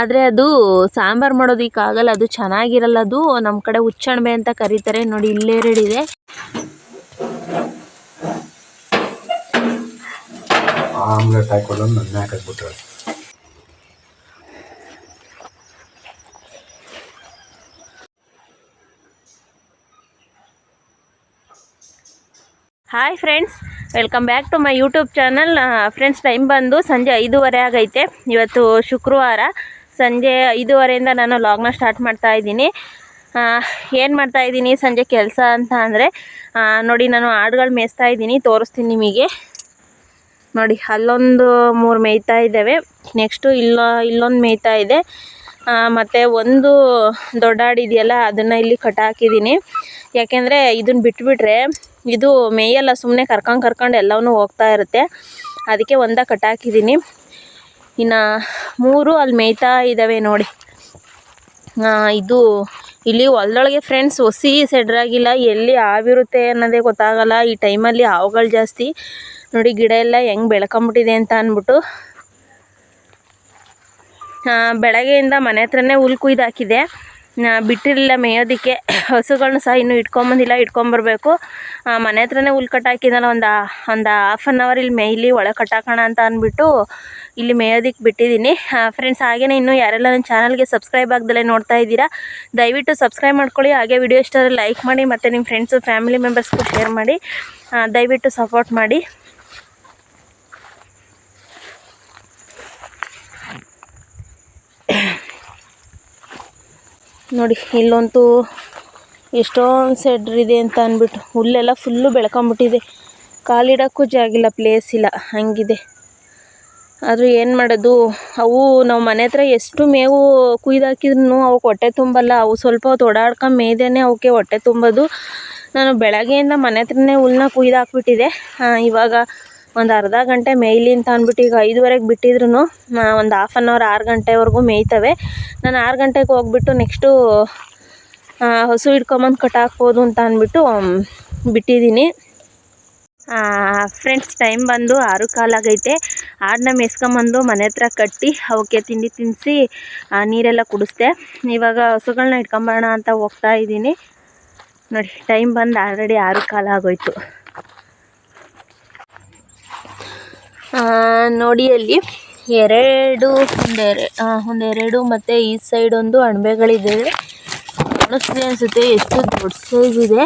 ಆದರೆ ಅದು ಸಾಂಬಾರು ಮಾಡೋದಕ್ಕಾಗಲ್ಲ ಅದು ಚೆನ್ನಾಗಿರಲ್ಲ ಅದು ನಮ್ಮ ಕಡೆ ಹುಚ್ಚಣಬೆ ಅಂತ ಕರೀತಾರೆ. ನೋಡಿ ಇಲ್ಲೆರಡಿದೆ ಆಮ್ಲೆಟ್ ಹಾಕೊಂಡು ನನ್ನ ಹಾಕಿಬಿಟ್ರೆ hi friends welcome back to my YouTube channel friends time ಬಂದು ಸಂಜೆ ಐದೂವರೆ ಆಗೈತೆ. ಇವತ್ತು ಶುಕ್ರವಾರ. ಸಂಜೆ ಐದೂವರೆಯಿಂದ ನಾನು ಲಾಗ್ನ ಸ್ಟಾರ್ಟ್ ಮಾಡ್ತಾ ಇದ್ದೀನಿ. ಏನು ಮಾಡ್ತಾ ಇದ್ದೀನಿ? ಸಂಜೆ ಕೆಲಸ ಅಂತ ಅಂದರೆ ನೋಡಿ ನಾನು ಆಡುಗಳು ಮೇಯಿಸ್ತಾ ಇದ್ದೀನಿ, ತೋರಿಸ್ತೀನಿ ನಿಮಗೆ. ನೋಡಿ, ಅಲ್ಲೊಂದು ಮೂರು ಮೇಯ್ತಾ ಇದ್ದಾವೆ. ನೆಕ್ಸ್ಟು ಇಲ್ಲ, ಇಲ್ಲೊಂದು ಮೇಯ್ತಾ ಇದೆ. ಮತ್ತು ಒಂದು ದೊಡ್ಡ ಹಾಡು ಇದೆಯಲ್ಲ, ಅದನ್ನು ಇಲ್ಲಿ ಕಟ್ಟಾಕಿದ್ದೀನಿ ಯಾಕೆಂದರೆ ಇದನ್ನು ಬಿಟ್ಬಿಟ್ರೆ ಇದು ಮೇಯಲ್ಲ ಸುಮ್ಮನೆ ಕರ್ಕೊಂಡು ಕರ್ಕೊಂಡು ಎಲ್ಲವೂ ಹೋಗ್ತಾ ಇರುತ್ತೆ. ಅದಕ್ಕೆ ಒಂದ ಕಟ್ಟಾಕಿದ್ದೀನಿ ಇನ್ನು ಮೂರು ಅಲ್ಲಿ ಮೇಯ್ತಾ ಇದ್ದಾವೆ ನೋಡಿ. ಇದು ಇಲ್ಲಿ ಹೊಲ್ದೊಳಗೆ ಫ್ರೆಂಡ್ಸ್ ಒಸಿ ಸೆಡ್ರಾಗಿಲ್ಲ ಎಲ್ಲಿ ಹಾವಿರುತ್ತೆ ಅನ್ನೋದೇ ಗೊತ್ತಾಗಲ್ಲ. ಈ ಟೈಮಲ್ಲಿ ಹಾವುಗಳು ಜಾಸ್ತಿ. ನೋಡಿ ಗಿಡ ಎಲ್ಲ ಹೆಂಗೆ ಬೆಳ್ಕೊಂಬಿಟ್ಟಿದೆ ಅಂತ ಅಂದ್ಬಿಟ್ಟು. ಬೆಳಗ್ಗೆಯಿಂದ ಮನೆ ಹತ್ರನೇ ಹುಲ್ ಕುಯ್ದು ಹಾಕಿದೆ. ಬಿಟ್ಟಿರಲಿಲ್ಲ ಮೇಯೋದಕ್ಕೆ. ಹಸುಗಳನ್ನ ಸಹ ಇನ್ನೂ ಇಟ್ಕೊಂಬಂದಿಲ್ಲ ಇಟ್ಕೊಂಬರ್ಬೇಕು ಮನೆ ಹತ್ರನೇ ಹುಲ್ ಕಟ್ಟಾಕಿದ್ದಲ್ಲ ಒಂದು ಒಂದು ಹಾಫ್ ಆನ್ ಅವರ್ ಇಲ್ಲಿ ಮೇಯ್ಲಿ ಒಳಗೆ ಕಟ್ಟಾಕೋಣ ಅಂತ ಅಂದ್ಬಿಟ್ಟು ಇಲ್ಲಿ ಮೇಯೋದಕ್ಕೆ ಬಿಟ್ಟಿದ್ದೀನಿ. ಫ್ರೆಂಡ್ಸ್ ಹಾಗೆಯೇ ಇನ್ನೂ ಯಾರೆಲ್ಲ ನನ್ನ ಚಾನಲ್ಗೆ ಸಬ್ಸ್ಕ್ರೈಬ್ ಆಗ್ದಲೇ ನೋಡ್ತಾ ಇದ್ದೀರಾ, ದಯವಿಟ್ಟು ಸಬ್ಸ್ಕ್ರೈಬ್ ಮಾಡ್ಕೊಳ್ಳಿ. ಹಾಗೆ ವಿಡಿಯೋ ಇಷ್ಟ ಲೈಕ್ ಮಾಡಿ, ಮತ್ತು ನಿಮ್ಮ ಫ್ರೆಂಡ್ಸು ಫ್ಯಾಮಿಲಿ ಮೆಂಬರ್ಸ್ಗೂ ಶೇರ್ ಮಾಡಿ ದಯವಿಟ್ಟು ಸಪೋರ್ಟ್ ಮಾಡಿ. ನೋಡಿ ಇಲ್ಲಂತೂ ಎಷ್ಟೊಂದು ಸೆಡ್ರಿದೆ ಅಂತ ಅಂದ್ಬಿಟ್ಟು ಹುಲ್ಲೆಲ್ಲ ಫುಲ್ಲು ಬೆಳ್ಕೊಂಬಿಟ್ಟಿದೆ. ಕಾಲಿಡೋಕ್ಕೂ ಜಾಗಿಲ್ಲ ಪ್ಲೇಸ್ ಇಲ್ಲ, ಹಂಗಿದೆ. ಆದರೂ ಏನು ಮಾಡೋದು? ಅವು ನಾವು ಮನೆ ಹತ್ರ ಎಷ್ಟು ಮೇವು ಕುಯ್ದು ಹಾಕಿದ್ರು ಅವಕ್ಕೆ ಹೊಟ್ಟೆ ತುಂಬಲ್ಲ. ಅವು ಸ್ವಲ್ಪ ಹೊತ್ತು ಓಡಾಡ್ಕೊಂಡು ಮೇಯ್ದೇನೆ ಅವಕ್ಕೆ ಹೊಟ್ಟೆ ತುಂಬೋದು. ನಾನು ಬೆಳಗ್ಗೆಯಿಂದ ಮನೆ ಹತ್ರನೇ ಹುಲ್ಲನ್ನ ಕುಯ್ದು ಹಾಕ್ಬಿಟ್ಟಿದೆ. ಇವಾಗ ಒಂದು ಅರ್ಧ ಗಂಟೆ ಮೇಯ್ಲಿ ಅಂತ ಅಂದ್ಬಿಟ್ಟು ಈಗ ಐದುವರೆಗೆ ಬಿಟ್ಟಿದ್ರು ಒಂದು ಹಾಫ್ ಆನ್ ಅವರ್ ಆರು ಗಂಟೆವರೆಗೂ ಮೇಯ್ತವೆ. ನಾನು ಆರು ಗಂಟೆಗೆ ಹೋಗ್ಬಿಟ್ಟು ನೆಕ್ಸ್ಟು ಹಸು ಹಿಡ್ಕೊಂಬಂದು ಕಟ್ಟಾಕ್ಬೋದು ಅಂತ ಅಂದ್ಬಿಟ್ಟು ಬಿಟ್ಟಿದ್ದೀನಿ. ಫ್ರೆಂಡ್ಸ್ ಟೈಮ್ ಬಂದು ಆರು ಕಾಲಾಗೈತೆ. ಆಡನ್ನ ಮೇಸ್ಕೊಂಬಂದು ಮನೆ ಹತ್ರ ಕಟ್ಟಿ ಅವಕ್ಕೆ ತಿಂಡಿ ತಿನ್ನಿಸಿ ನೀರೆಲ್ಲ ಕುಡಿಸ್ದೆ. ಇವಾಗ ಹಸುಗಳನ್ನ ಇಟ್ಕೊಂಬರೋಣ ಅಂತ ಹೋಗ್ತಾ ಇದ್ದೀನಿ. ನೋಡಿ, ಟೈಮ್ ಬಂದು ಆಲ್ರೆಡಿ ಆರು ಕಾಲ ಆಗೋಯ್ತು. ನೋಡಿ ಅಲ್ಲಿ ಎರಡು ಒಂದೆರೆ ಒಂದೆರಡು ಮತ್ತು ಈ ಸೈಡ್ ಒಂದು ಅಣಬೆಗಳಿದ್ದಾವೆ ಕಾಣಿಸ್ತಿದೆ ಅನಿಸುತ್ತೆ, ಎಷ್ಟು ದೊಡ್ಡ ಸೈಜ್ ಇದೆ.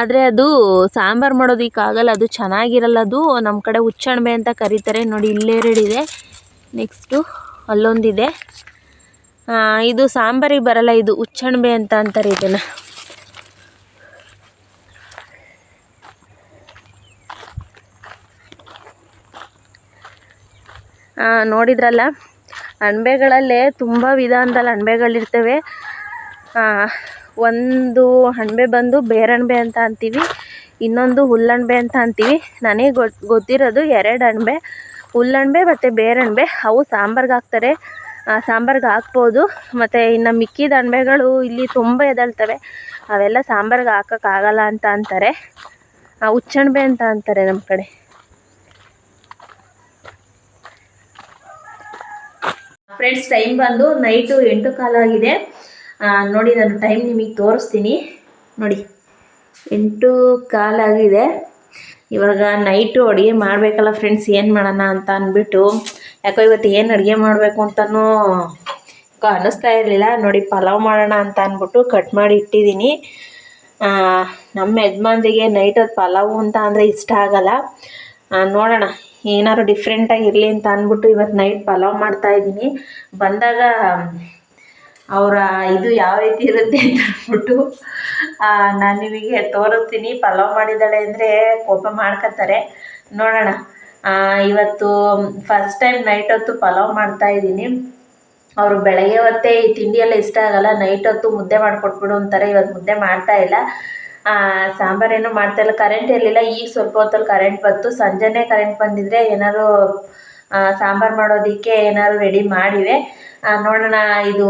ಆದರೆ ಅದು ಸಾಂಬಾರು ಮಾಡೋದಕ್ಕಾಗಲ್ಲ ಅದು ಚೆನ್ನಾಗಿರಲ್ಲ, ಅದು ನಮ್ಮ ಕಡೆ ಹುಚ್ಚಣಬೆ ಅಂತ ಕರೀತಾರೆ. ನೋಡಿ ಇಲ್ಲೆರಡಿದೆ ನೆಕ್ಸ್ಟು ಅಲ್ಲೊಂದಿದೆ. ಇದು ಸಾಂಬಾರಿಗೆ ಬರಲ್ಲ, ಇದು ಹುಚ್ಚಣಬೆ ಅಂತ ಅಂತಾರೆ ಇದನ್ನು ನೋಡಿದ್ರಲ್ಲ, ಅಣಬೆಗಳಲ್ಲೇ ತುಂಬ ವಿಧ ಅಂತಲ್ಲ ಅಣಬೆಗಳಿರ್ತವೆ. ಒಂದು ಅಣ್ಬೆ ಬಂದು ಬೇರಣ್ಬೆ ಅಂತ ಅಂತೀವಿ, ಇನ್ನೊಂದು ಹುಲ್ಲಣ್ಬೆ ಅಂತ ಅಂತೀವಿ. ನನಗೆ ಗೊತ್ತು ಗೊತ್ತಿರೋದು ಎರಡು ಅಣಬೆ ಹುಲ್ಲಣ್ಬೆ ಮತ್ತು ಬೇರಣ್ಬೆ. ಅವು ಸಾಂಬಾರ್ಗೆ ಹಾಕ್ತಾರೆ. ಸಾಂಬಾರ್ಗೆ ಹಾಕ್ಬೋದು. ಮತ್ತು ಇನ್ನು ಮಿಕ್ಕಿದ ಅಣಬೆಗಳು ಇಲ್ಲಿ ತುಂಬ ಎದ್ದೇಳ್ತವೆ ಅವೆಲ್ಲ ಸಾಂಬಾರ್ಗೆ ಹಾಕೋಕ್ಕಾಗಲ್ಲ ಅಂತ ಅಂತಾರೆ. ಹುಚ್ಚಣ್ಬೆ ಅಂತ ಅಂತಾರೆ ನಮ್ಮ ಕಡೆ. ಫ್ರೆಂಡ್ಸ್ ಟೈಮ್ ಬಂದು ನೈಟು ಎಂಟು ಕಾಲಾಗಿದೆ. ನೋಡಿ, ನಾನು ಟೈಮ್ ನಿಮಗೆ ತೋರಿಸ್ತೀನಿ. ನೋಡಿ, ಎಂಟು ಕಾಲಾಗಿದೆ ಇವಾಗ ನೈಟು ಅಡುಗೆ ಮಾಡಬೇಕಲ್ಲ ಫ್ರೆಂಡ್ಸ್ ಏನು ಮಾಡೋಣ ಅಂತ ಅಂದ್ಬಿಟ್ಟು, ಯಾಕೋ ಇವತ್ತು ಏನು ಅಡುಗೆ ಮಾಡಬೇಕು ಅಂತಲೂ ಅನ್ನಿಸ್ತಾ ಇರಲಿಲ್ಲ. ನೋಡಿ, ಪಲಾವ್ ಮಾಡೋಣ ಅಂತ ಅಂದ್ಬಿಟ್ಟು ಕಟ್ ಮಾಡಿ ಇಟ್ಟಿದ್ದೀನಿ. ನಮ್ಮ ಯಜಮಾನ್ರಿಗೆ ನೈಟ್ ಅದು ಪಲಾವು ಅಂತ ಅಂದರೆ ಇಷ್ಟ ಆಗಲ್ಲ. ನೋಡೋಣ, ಏನಾದ್ರು ಡಿಫ್ರೆಂಟಾಗಿ ಇರಲಿ ಅಂತ ಅಂದ್ಬಿಟ್ಟು ಇವತ್ತು ನೈಟ್ ಪಲಾವ್ ಮಾಡ್ತಾಯಿದ್ದೀನಿ ಬಂದಾಗ ಅವರ ಇದು ಯಾವ ರೀತಿ ಇರುತ್ತೆ ಅಂತ ಅಂದ್ಬಿಟ್ಟು ನಾನು ನಿಮಗೆ ತೋರಿಸ್ತೀನಿ. ಪಲಾವ್ ಮಾಡಿದ್ದಾಳೆ ಅಂದರೆ ಕೋಪ ಮಾಡ್ಕೊತಾರೆ. ನೋಡೋಣ. ಇವತ್ತು ಫಸ್ಟ್ ಟೈಮ್ ನೈಟ್ ಹೊತ್ತು ಪಲಾವ್ ಮಾಡ್ತಾ ಇದ್ದೀನಿ. ಅವರು ಬೆಳಗ್ಗೆ ಹೊತ್ತೇ ಈ ತಿಂಡಿ ಎಲ್ಲ ಇಷ್ಟ ಆಗಲ್ಲ. ನೈಟ್ ಹೊತ್ತು ಮುದ್ದೆ ಮಾಡಿಕೊಟ್ಬಿಡು ಅಂತಾರೆ. ಇವತ್ತು ಮುದ್ದೆ ಮಾಡ್ತಾ ಇಲ್ಲ. ಸಾಂಬಾರೇನು ಮಾಡ್ತಾಯಿಲ್ಲ ಕರೆಂಟ್ ಇರಲಿಲ್ಲ. ಈಗ ಸ್ವಲ್ಪ ಹೊತ್ತಲ್ಲಿ ಕರೆಂಟ್ ಬಂತು. ಸಂಜೆನೇ ಕರೆಂಟ್ ಬಂದಿದ್ರೆ ಏನಾದ್ರು ಸಾಂಬಾರು ಮಾಡೋದಕ್ಕೆ ಏನಾದ್ರು ರೆಡಿ ಮಾಡಿವೆ. ನೋಡೋಣ, ಇದು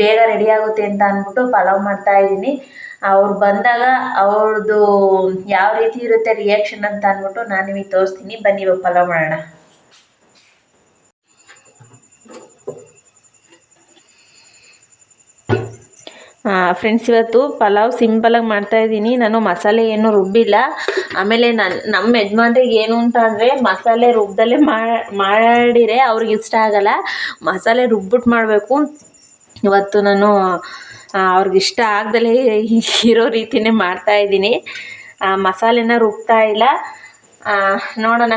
ಬೇಗ ರೆಡಿ ಆಗುತ್ತೆ ಅಂತ ಅಂದ್ಬಿಟ್ಟು ಪಲಾವ್ ಮಾಡ್ತಾ ಇದ್ದೀನಿ. ಅವ್ರು ಬಂದಾಗ ಅವ್ರದ್ದು ಯಾವ ರೀತಿ ಇರುತ್ತೆ ರಿಯಾಕ್ಷನ್ ಅಂತ ಅಂದ್ಬಿಟ್ಟು ನಾನು ನಿಮಗೆ ತೋರಿಸ್ತೀನಿ. ಬನ್ನಿ ಇವಾಗ ಪಲಾವ್ ಮಾಡೋಣ. ಫ್ರೆಂಡ್ಸ್ ಇವತ್ತು ಪಲಾವ್ ಸಿಂಪಲಾಗಿ ಮಾಡ್ತಾಯಿದ್ದೀನಿ ನಾನು ಮಸಾಲೆ ಏನು ರುಬ್ಬಿಲ್ಲ. ಆಮೇಲೆ ನನ್ನ ನಮ್ಮ ಯಜಮಾನ್ರಿಗೆ ಏನು ಅಂತ ಅಂದರೆ ಮಸಾಲೆ ರುಬ್ದಲ್ಲೇ ಮಾಡಿರೆ ಅವ್ರಿಗೆ ಇಷ್ಟ ಆಗಲ್ಲ. ಮಸಾಲೆ ರುಬ್ಬಿಟ್ಟು ಮಾಡಬೇಕು. ಇವತ್ತು ನಾನು ಇಷ್ಟ ಆಗ್ದಲೇ ಇರೋ ರೀತಿಯೇ ಮಾಡ್ತಾಯಿದ್ದೀನಿ ಮಸಾಲೆನ ರುಬ್ತಾ ಇಲ್ಲ. ನೋಡೋಣ.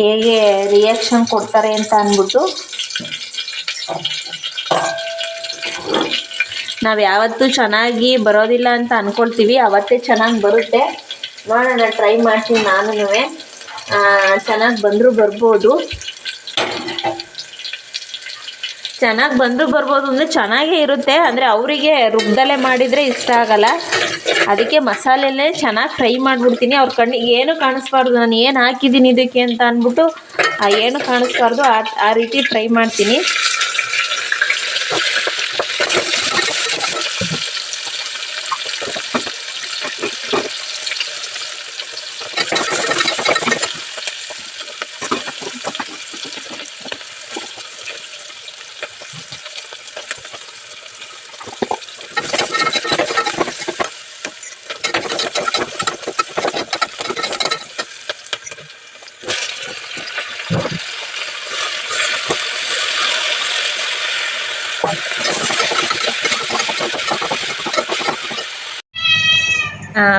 ಹೇಗೆ ರಿಯಾಕ್ಷನ್ ಕೊಡ್ತಾರೆ ಅಂತ ಅಂದ್ಬಿಟ್ಟು. ನಾವು ಯಾವತ್ತೂ ಚೆನ್ನಾಗಿ ಬರೋದಿಲ್ಲ ಅಂತ ಅಂದ್ಕೊಳ್ತೀವಿ ಅವತ್ತೇ ಚೆನ್ನಾಗಿ ಬರುತ್ತೆ. ನೋಡೋಣ ಟ್ರೈ ಮಾಡ್ತೀನಿ ನಾನು ಚೆನ್ನಾಗಿ ಬಂದರೂ ಬರ್ಬೋದು. ಚೆನ್ನಾಗಿ ಬಂದರೂ ಬರ್ಬೋದು ಅಂದರೆ ಚೆನ್ನಾಗೇ ಇರುತ್ತೆ. ಅಂದರೆ ಅವರಿಗೆ ರುಬ್ದಲ್ಲೇ ಮಾಡಿದರೆ ಇಷ್ಟ ಆಗಲ್ಲ. ಅದಕ್ಕೆ ಮಸಾಲೆಲ್ಲೇ ಚೆನ್ನಾಗಿ ಫ್ರೈ ಮಾಡಿಬಿಡ್ತೀನಿ. ಅವ್ರ ಕಣ್ಣಿಗೆ ಏನು ಕಾಣಿಸ್ಬಾರ್ದು. ನಾನು ಏನು ಹಾಕಿದ್ದೀನಿ ಇದಕ್ಕೆ ಅಂತ ಅಂದ್ಬಿಟ್ಟು ಏನು ಕಾಣಿಸ್ಬಾರ್ದು ಆ ರೀತಿ ಫ್ರೈ ಮಾಡ್ತೀನಿ.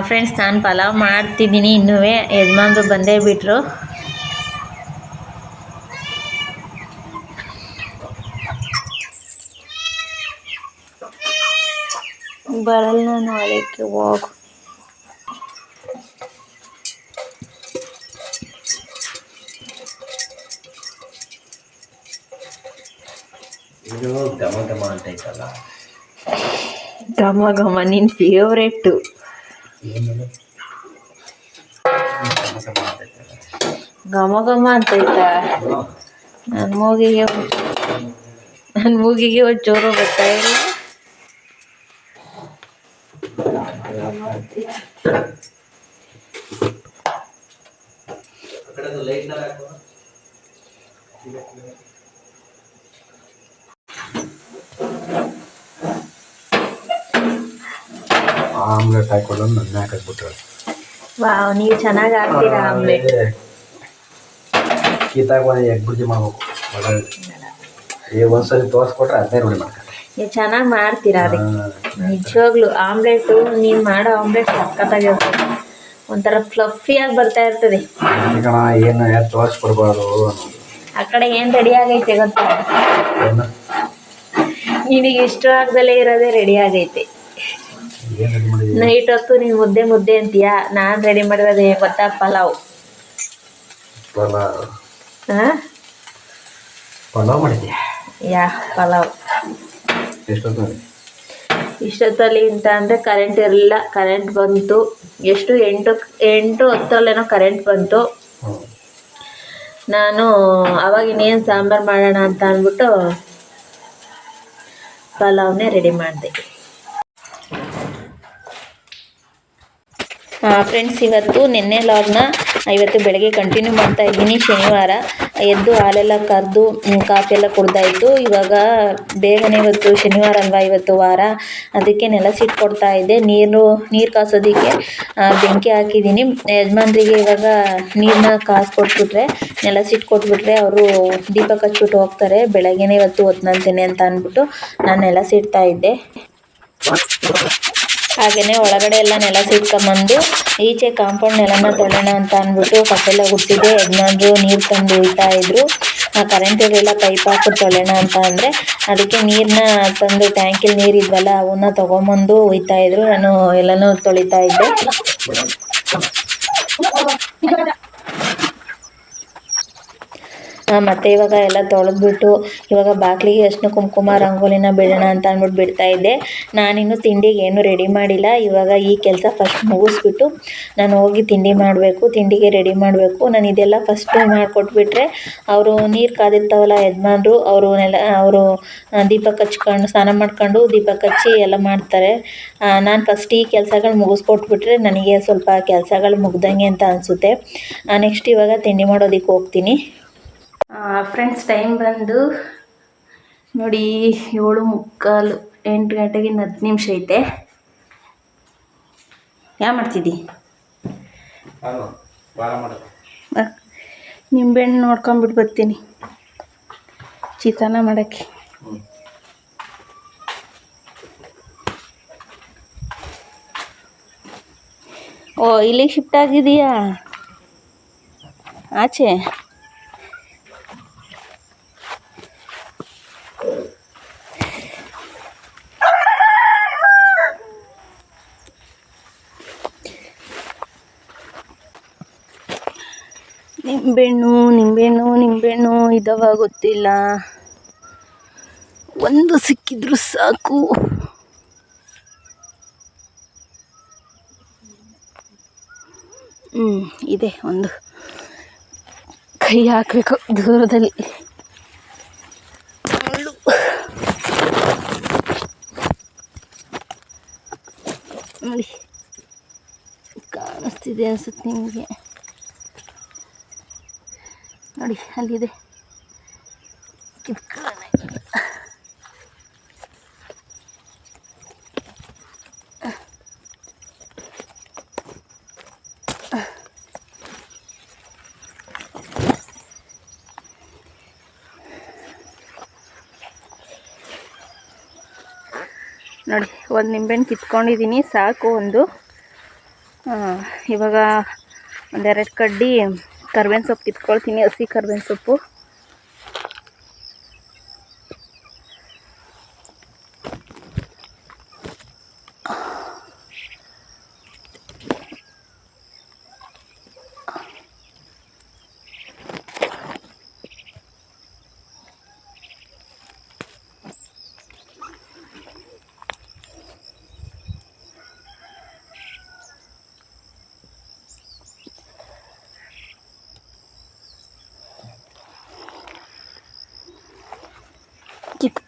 ಫ್ರೆಂಡ್ಸ್ ನಾನು ಪಲಾವ್ ಮಾಡ್ತಿದ್ದೀನಿ ಇನ್ನೂ ಯಜಮಾನ್ರು ಬಂದೇ ಬಿಟ್ಟರು ಬರಲ್ಲ ನಾಳೆಗೆ ಹೋಗು. ಇದು ಘಮ ಘಮ ಅಂತ ಐತಲ್ಲ. ಘಮ ಘಮ ನಿನ್ನ ಫೇವ್ರೇಟು ಘಮ ಘಮ ಅಂತ ಐತಲ್ಲ ಘಮ ಘಮ ಅಂತೈತಾ ನನ್ನ ಮೂಗಿಗೆ ನನ್ನ ಮೂಗಿಗೆ ಒಂದು ಚೂರು ಬರ್ತಾ ಇಲ್ಲ ಆಮ್ಲೆಟ್ ಹಾಕೊಂಡು ನನ್ನ ಹಾಕಿಬಿಟ್ರೆ ವಾವ್ ನೀವು ಚೆನ್ನಾಗಿ ಹಾಕ್ತೀರಾ ಆಮ್ಲೆಟ್? ಕೀತಾಗ ಒಂದು ಎಗ್ ಬುರ್ಜಿ ಮಾಡ್ಬೇಕು. ಒಳ್ಳೆ ಈಗ ಒಂದ್ಸರಿ ತೋರಿಸ್ಕೊಟ್ರೆ ಅದನ್ನೇ ರೂಢಿ ಮಾಡ್ತಾರೆ ನೀವು ಚೆನ್ನಾಗಿ ಮಾಡ್ತೀರಾ ಅದಕ್ಕೆ? ನಿಜವಾಗ್ಲು ಆಮ್ಲೆಟು ನೀನು ಮಾಡೋ ಆಮ್ಲೆಟ್ ಸಕ್ಕತ್ತಾಗಿರ್ತದೆ ಒಂಥರ ಫ್ಲಫಿಯಾಗಿ ಬರ್ತಾ ಇರ್ತದೆ. ಏನು ಯಾರು ತೋರಿಸ್ಕೊಡ್ಬಾರ್ದು. ಆ ಕಡೆ ಏನು ರೆಡಿ ಆಗೈತೆ ಗೊತ್ತಾ? ನಿನಗೆ ಇಷ್ಟ ಆಗ್ದಲೇ ಇರೋದೇ ರೆಡಿ ಆಗೈತೆ. ನೈಟ್ ಹೊತ್ತು ನೀನು ಮುದ್ದೆ ಮುದ್ದೆ ಅಂತೀಯ? ನಾನು ರೆಡಿ ಮಾಡಿರೋದೇ ಗೊತ್ತಾ ಪಲಾವ್. ಪಲಾವ್. ಮಾಡಿದ್ಯಾ? ಯಾ ಪಲಾವ್. ಇಷ್ಟೊತ್ತಲ್ಲಿ ಅಂತ ಅಂದರೆ ಕರೆಂಟ್ ಇರಲಿಲ್ಲ ಕರೆಂಟ್ ಬಂತು. ಎಷ್ಟು? ಎಂಟು ಎಂಟು ಹತ್ತಲ್ಲೇನೋ ಕರೆಂಟ್ ಬಂತು. ನಾನು ಅವಾಗ ಇನ್ನೇನು ಸಾಂಬಾರು ಮಾಡೋಣ ಅಂತ ಅಂದ್ಬಿಟ್ಟು ಪಲಾವ್ನೇ ರೆಡಿ ಮಾಡಿದೆ. ಫ್ರೆಂಡ್ಸ್ ಇವತ್ತು ನಿನ್ನೆ ಲಾಗ್ನ ಇವತ್ತು ಬೆಳಗ್ಗೆ ಕಂಟಿನ್ಯೂ ಮಾಡ್ತಾ ಇದ್ದೀನಿ. ಶನಿವಾರ ಎದ್ದು ಹಾಲೆಲ್ಲ ಕರೆದು ಕಾಫಿ ಎಲ್ಲ ಕುಡ್ದಾಯಿತು ಇವಾಗ ಬೇಗನೆ ಇವತ್ತು ಶನಿವಾರ ಅಲ್ವಾ ಇವತ್ತು ವಾರ. ಅದಕ್ಕೆ ನೆಲಸಿಟ್ಟು ಕೊಡ್ತಾ ಇದ್ದೆ. ನೀರು ನೀರು ಕಾಸೋದಕ್ಕೆ ಬೆಂಕಿ ಹಾಕಿದ್ದೀನಿ. ಯಜಮಾನ್ರಿಗೆ ಇವಾಗ ನೀರನ್ನ ಕಾಸು ಕೊಟ್ಬಿಟ್ರೆ, ನೆಲ ಸಿಟ್ಟು ಕೊಟ್ಬಿಟ್ರೆ ಅವರು ದೀಪ ಕಚ್ಚಿಬಿಟ್ಟು ಹೋಗ್ತಾರೆ. ಬೆಳಗ್ಗೆನೇ ಇವತ್ತು ಹೊತ್ನಂತೀನಿ ಅಂತ ಅಂದ್ಬಿಟ್ಟು ನಾನು ನೆಲಸಿಡ್ತಾ ಇದ್ದೆ. ಹಾಗೆಯೇ ಒಳಗಡೆ ಎಲ್ಲ ನೆಲ ಸಿಟ್ಕೊಂಬಂದು ಈಚೆ ಕಾಂಪೌಂಡ್ ನೆಲನ ತೊಳೆಯೋಣ ಅಂತ ಅಂದ್ಬಿಟ್ಟು ಕಸೆಲ್ಲ ಹುಟ್ಟಿದೆ ಯಜಮಾನ್ರು ನೀರು ತಂದು ಹೊಯ್ತಾ ಇದ್ರು. ಕರೆಂಟ್ ಇರಲಿಲ್ಲ ಪೈಪ್ ಹಾಕಿ ತೊಳೆಯೋಣ ಅಂತ ಅಂದರೆ ಅದಕ್ಕೆ ನೀರನ್ನ ತಂದು ಟ್ಯಾಂಕಲ್ಲಿ ನೀರು ಇದ್ವಲ್ಲ ಅವನ್ನ ತೊಗೊಂಬಂದು ಹೊಯ್ತಾ ಇದ್ರು. ನಾನು ಎಲ್ಲನೂ ತೊಳಿತಾ ಇದ್ದೆ. ಆ, ಮತ್ತೆ ಇವಾಗ ಎಲ್ಲ ತೊಳೆದ್ಬಿಟ್ಟು ಇವಾಗ ಬಾಗಿಲಿಗೆ ಅಷ್ಟು ಕುಂಕುಮ ರಂಗೋಲಿನ ಬಿಡೋಣ ಅಂತ ಅಂದ್ಬಿಟ್ಟು ಬಿಡ್ತಾ ಇದ್ದೆ. ನಾನಿನ್ನು ತಿಂಡಿಗೆ ಏನು ರೆಡಿ ಮಾಡಿಲ್ಲ. ಇವಾಗ ಈ ಕೆಲಸ ಫಸ್ಟ್ ಮುಗಿಸ್ಬಿಟ್ಟು ನಾನು ಹೋಗಿ ತಿಂಡಿ ಮಾಡಬೇಕು, ತಿಂಡಿಗೆ ರೆಡಿ ಮಾಡಬೇಕು. ನಾನು ಇದೆಲ್ಲ ಫಸ್ಟು ಮಾಡಿಕೊಟ್ಬಿಟ್ರೆ ಅವರು ನೀರು ಕಾದಿರ್ತಾವಲ್ಲ ಯಜಮಾನ್ರು, ಅವರು ನೆಲ, ಅವರು ದೀಪ ಕಚ್ಕೊಂಡು ಸ್ನಾನ ಮಾಡ್ಕೊಂಡು ದೀಪ ಕಚ್ಚಿ ಎಲ್ಲ ಮಾಡ್ತಾರೆ. ನಾನು ಫಸ್ಟ್ ಈ ಕೆಲಸಗಳು ಮುಗಿಸ್ಕೊಟ್ಬಿಟ್ರೆ ನನಗೆ ಸ್ವಲ್ಪ ಕೆಲಸಗಳು ಮುಗ್ದಂಗೆ ಅಂತ ಅನಿಸುತ್ತೆ. ನೆಕ್ಸ್ಟ್ ಇವಾಗ ತಿಂಡಿ ಮಾಡೋದಕ್ಕೆ ಹೋಗ್ತೀನಿ. ಫ್ರೆಂಡ್ಸ್ ಟೈಮ್ ಬಂದು ನೋಡಿ ಏಳು ಮುಕ್ಕಾಲು ಎಂಟು ಗಂಟೆಗೆ ಇನ್ನು ಹತ್ತು ನಿಮಿಷ ಐತೆ. ಯಾವ ಮಾಡ್ತಿದ್ದಿ. ನಿಂಬೆಹಣ್ಣು ನೋಡ್ಕೊಂಬಿಟ್ಟು ಬರ್ತೀನಿ. ಚಿತ್ರಾನ್ನ ಮಾಡೋಕ್ಕೆ. ಓ ಇಲ್ಲಿಗೆ ಶಿಫ್ಟ್ ಆಗಿದೆಯಾ ಆಚೆ? ನಿಂಬೆಹಣ್ಣು ನಿಂಬೆಹಣ್ಣು ನಿಂಬೆಹಣ್ಣು ಇದಾವ ಗೊತ್ತಿಲ್ಲ ಒಂದು ಸಿಕ್ಕಿದ್ರು ಸಾಕು. ಹ್ಞೂ ಇದೆ ಒಂದು. ಕೈ ಹಾಕಬೇಕು ದೂರದಲ್ಲಿ. ನೋಡಿ. ಕಾಣಿಸ್ತಿದೆ ಅನ್ಸುತ್ತೆ ನಿಮಗೆ. ನೋಡಿ ಅಲ್ಲಿದೆ. ಕಿತ್ಕೊಳ್ಳೋಣ ನೋಡಿ ಒಂದು ನಿಂಬೆಹಣ್ಣು ಕಿತ್ಕೊಂಡಿದ್ದೀನಿ ಸಾಕು ಒಂದು. ಇವಾಗ ಒಂದೆರಡು ಕಡ್ಡಿ ಕರ್ಬೇವಿನ ಸೊಪ್ಪು ಕಿತ್ಕೊಳ್ತೀನಿ ಹಸಿ ಕರ್ಬೇವಿನ ಸೊಪ್ಪು.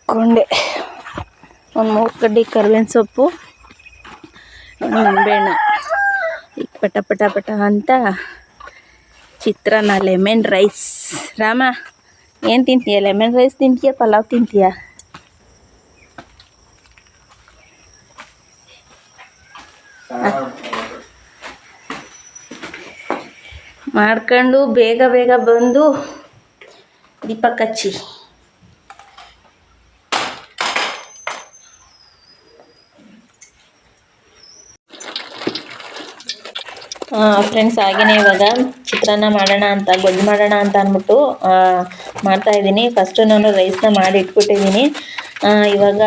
ಕಿತ್ಕೊಂಡೆ ಒಂದು ಮೂರು ಕಡ್ಡಿ ಕರ್ಬೇವಿನ ಸೊಪ್ಪು ಒಂದು ನಿಂಬೆಹಣ್ಣು. ಈಗ ಪಟ ಪಟ ಪಟ ಅಂತ ಚಿತ್ರಾನ್ನ, ಲೆಮನ್ ರೈಸ್. ರಾಮ, ಏನು ತಿಂತೀಯ? ಲೆಮನ್ ರೈಸ್ ತಿಂತೀಯ, ಪಲಾವ್ ತಿಂತೀಯ? ಮಾಡ್ಕೊಂಡು ಬೇಗ ಬೇಗ ಬಂದು ದೀಪ ಹಚ್ಚಿ. ಫ್ರೆಂಡ್ಸ್ ಹಾಗೆಯೇ ಇವಾಗ ಚಿತ್ರಾನ್ನ ಮಾಡೋಣ ಅಂತ ಗೊಜ್ಜು ಮಾಡೋಣ ಅಂತ ಅಂದ್ಬಿಟ್ಟು ಆ, ಮಾಡ್ತಾ ಇದ್ದೀನಿ. ಫಸ್ಟು ನಾನು ರೈಸ್ನ ಮಾಡಿ ಇಟ್ಬಿಟ್ಟಿದ್ದೀನಿ. ಇವಾಗ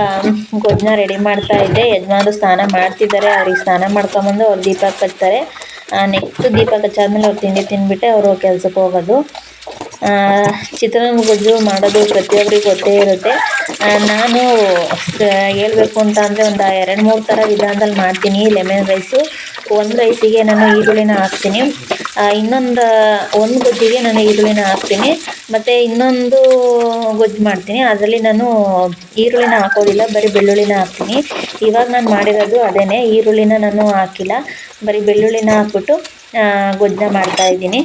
ಗೊಜ್ಜನ್ನ ರೆಡಿ ಮಾಡ್ತಾ ಇದ್ದೆ. ಯಜಮಾನರು ಸ್ನಾನ ಮಾಡ್ತಿದ್ದಾರೆ. ಅವ್ರಿಗೆ ಸ್ನಾನ ಮಾಡ್ಕೊಂಬಂದು ಅವ್ರು ದೀಪ ಕಚ್ತಾರೆ ನೆಕ್ಸ್ಟ್ ದೀಪ ಕಚ್ಚಾದ್ಮೇಲೆ ಅವ್ರು ತಿಂಡಿ ತಿನ್ಬಿಟ್ಟೆ ಅವರು ಕೆಲ್ಸಕ್ಕೆ ಹೋಗೋದು. ಚಿತ್ರಾನ್ನ ಗೊಜ್ಜು ಮಾಡೋದು ಪ್ರತಿಯೊಬ್ಬರಿಗೂ ಗೊತ್ತೇ ಇರುತ್ತೆ. ನಾನು ಹೇಳಬೇಕು ಅಂತ ಅಂದರೆ ಒಂದು ಎರಡು ಮೂರು ಥರ ವಿಧಾನದಲ್ಲಿ ಮಾಡ್ತೀನಿ. ಲೆಮನ್ ರೈಸು ಒಂದು ರೈಸಿಗೆ ನಾನು ಈರುಳ್ಳಿನ ಹಾಕ್ತೀನಿ. ಇನ್ನೊಂದು, ಒಂದು ಗೊಜ್ಜಿಗೆ ನಾನು ಈರುಳ್ಳಿನ ಹಾಕ್ತೀನಿ. ಮತ್ತು ಇನ್ನೊಂದು ಗೊಜ್ಜು ಮಾಡ್ತೀನಿ. ಅದರಲ್ಲಿ ನಾನು ಈರುಳ್ಳಿನ ಹಾಕೋದಿಲ್ಲ, ಬರೀ ಬೆಳ್ಳುಳ್ಳಿನ ಹಾಕ್ತೀನಿ. ಇವಾಗ ನಾನು ಮಾಡಿರೋದು ಅದೇ ಈರುಳ್ಳಿನ ನಾನು ಹಾಕಿಲ್ಲ. ಬರೀ ಬೆಳ್ಳುಳ್ಳಿನ ಹಾಕ್ಬಿಟ್ಟು ಗೊಜ್ಜನ್ನ ಮಾಡ್ತಾಯಿದ್ದೀನಿ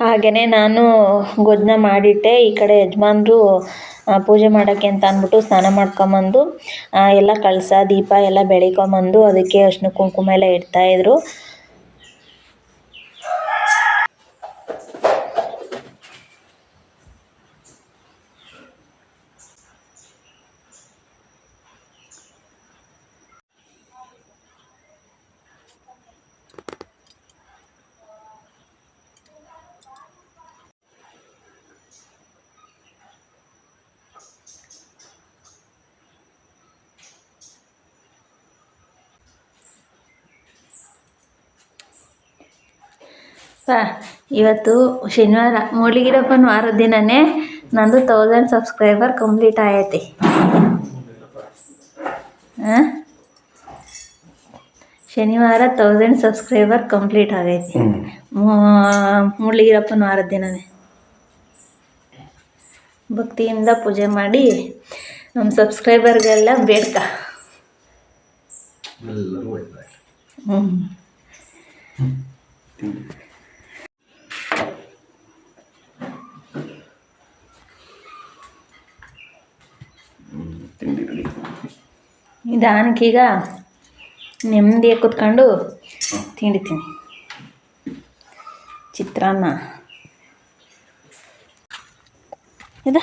ಹಾಗೆಯೇ ನಾನು ಗೊಜ್ಜನ್ನ ಮಾಡಿಟ್ಟೆ, ಈ ಕಡೆ ಯಜಮಾನ್ರು ಪೂಜೆ ಮಾಡೋಕ್ಕೆ ಅಂತ ಅಂದ್ಬಿಟ್ಟು ಸ್ನಾನ ಮಾಡ್ಕೊಂಬಂದು ಎಲ್ಲ ಕಳಸ, ದೀಪ ಎಲ್ಲ ಬೆಳಿಕೊಂಬಂದು, ಅದಕ್ಕೆ ಅರ್ಶಿನ ಕುಂಕುಮ ಎಲ್ಲ ಇಡ್ತಾಯಿದ್ರು ಇವತ್ತು ಶನಿವಾರ ಮುರಳಿಗಿರಪ್ಪನ ವಾರದ ದಿನನೇ ನಂದು ತೌಸಂಡ್ ಸಬ್ಸ್ಕ್ರೈಬರ್ ಕಂಪ್ಲೀಟ್ ಆಗೈತಿ ಶನಿವಾರ ತೌಸಂಡ್ ಸಬ್ಸ್ಕ್ರೈಬರ್ ಕಂಪ್ಲೀಟ್ ಆಗೈತಿ. ಹ್ಞೂ ಮುರಳಿಗಿರಪ್ಪನ ವಾರದ ದಿನನೇ. ಭಕ್ತಿಯಿಂದ ಪೂಜೆ ಮಾಡಿ ನಮ್ಮ ಸಬ್ಸ್ಕ್ರೈಬರ್ಗೆಲ್ಲ ಬೇಡ್ಕ. ಹ್ಞೂ ನಿಧಾನಕ್ಕೀಗ ನೆಮ್ಮದಿಯಾಗಿ ಕುತ್ಕೊಂಡು ತಿಂಡಿ ತಿನ್ನಿ ಚಿತ್ರಾನ್ನ. ಇದು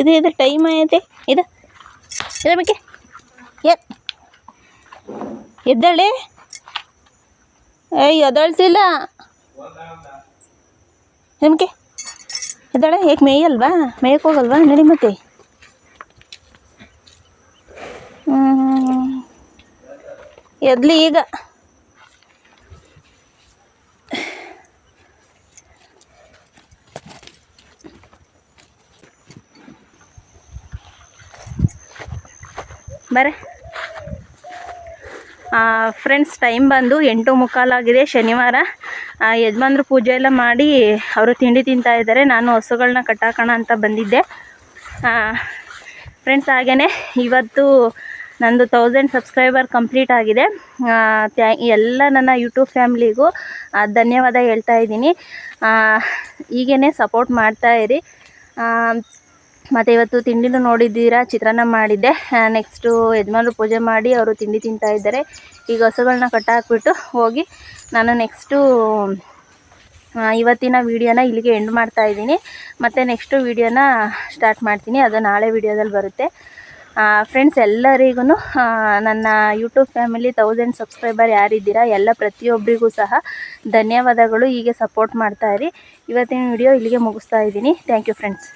ಇದು ಇದು ಟೈಮ್ ಆಯ್ತೆ? ಇದು ಇರಬೇಕೆ ಎ ಎದ್ದಳೆ. ಏಯ್ ಎದಳ್ತಿಲ್ಲ ನಿಮಗೆ ಎದ್ದಾಳೆ, ಏಕೆ ಮೇಯಲ್ವಾ ಮೇಯಕ್ಕೆ ಹೋಗಲ್ವಾ? ನಡಿ ಮತ್ತೆ. ಎದ್ಲಿ ಈಗ. ಬರ. ಫ್ರೆಂಡ್ಸ್ ಟೈಮ್ ಬಂದು ಎಂಟು ಮುಕ್ಕಾಲಾಗಿದೆ ಶನಿವಾರ. ಯಜಮಾನ್ರು ಪೂಜೆ ಎಲ್ಲ ಮಾಡಿ ಅವರು ತಿಂಡಿ ತಿಂತಾ ಇದ್ದಾರೆ ನಾನು ಹಸುಗಳನ್ನ ಕಟ್ಟಾಕೋಣ ಅಂತ ಬಂದಿದ್ದೆ. ಫ್ರೆಂಡ್ಸ್ ಹಾಗೆಯೇ ಇವತ್ತು ನಂದು ತೌಸಂಡ್ ಸಬ್ಸ್ಕ್ರೈಬರ್ ಕಂಪ್ಲೀಟ್ ಆಗಿದೆ. ಎಲ್ಲ ನನ್ನ ಯೂಟ್ಯೂಬ್ ಫ್ಯಾಮ್ಲಿಗೂ ಧನ್ಯವಾದ ಹೇಳ್ತಾ ಇದ್ದೀನಿ. ಹೀಗೇ ಸಪೋರ್ಟ್ ಮಾಡ್ತಾ ಇರಿ. ಮತ್ತು ಇವತ್ತು ತಿಂಡಿನೂ ನೋಡಿದ್ದೀರಾ, ಚಿತ್ರಾನ್ನ ಮಾಡಿದ್ದೆ. ನೆಕ್ಸ್ಟು ಯಜಮಾನ್ರು ಪೂಜೆ ಮಾಡಿ ಅವರು ತಿಂಡಿ ತಿಂತಾ ಇದ್ದಾರೆ. ಈಗ ಹಸುಗಳನ್ನ ಕಟ್ಟಾಕ್ಬಿಟ್ಟು ಹೋಗಿ ನಾನು ನೆಕ್ಸ್ಟು ಇವತ್ತಿನ ವೀಡಿಯೋನ ಇಲ್ಲಿಗೆ ಎಂಡ್ ಮಾಡ್ತಾ ಇದ್ದೀನಿ. ಮತ್ತು ನೆಕ್ಸ್ಟು ವೀಡಿಯೋನ ಸ್ಟಾರ್ಟ್ ಮಾಡ್ತೀನಿ. ಅದು ನಾಳೆ ವೀಡಿಯೋದಲ್ಲಿ ಬರುತ್ತೆ. ಫ್ರೆಂಡ್ಸ್ ಎಲ್ಲರಿಗೂ ನನ್ನ ಯೂಟ್ಯೂಬ್ ಫ್ಯಾಮಿಲಿ ತೌಸಂಡ್ ಸಬ್ಸ್ಕ್ರೈಬರ್ ಯಾರಿದ್ದೀರಾ, ಎಲ್ಲ ಪ್ರತಿಯೊಬ್ಬರಿಗೂ ಸಹ ಧನ್ಯವಾದಗಳು. ಹೀಗೆ ಸಪೋರ್ಟ್ ಮಾಡ್ತಾ ಇರಿ. ಇವತ್ತಿನ ವಿಡಿಯೋ ಇಲ್ಲಿಗೆ ಮುಗಿಸ್ತಾ ಇದ್ದೀನಿ. Thank you friends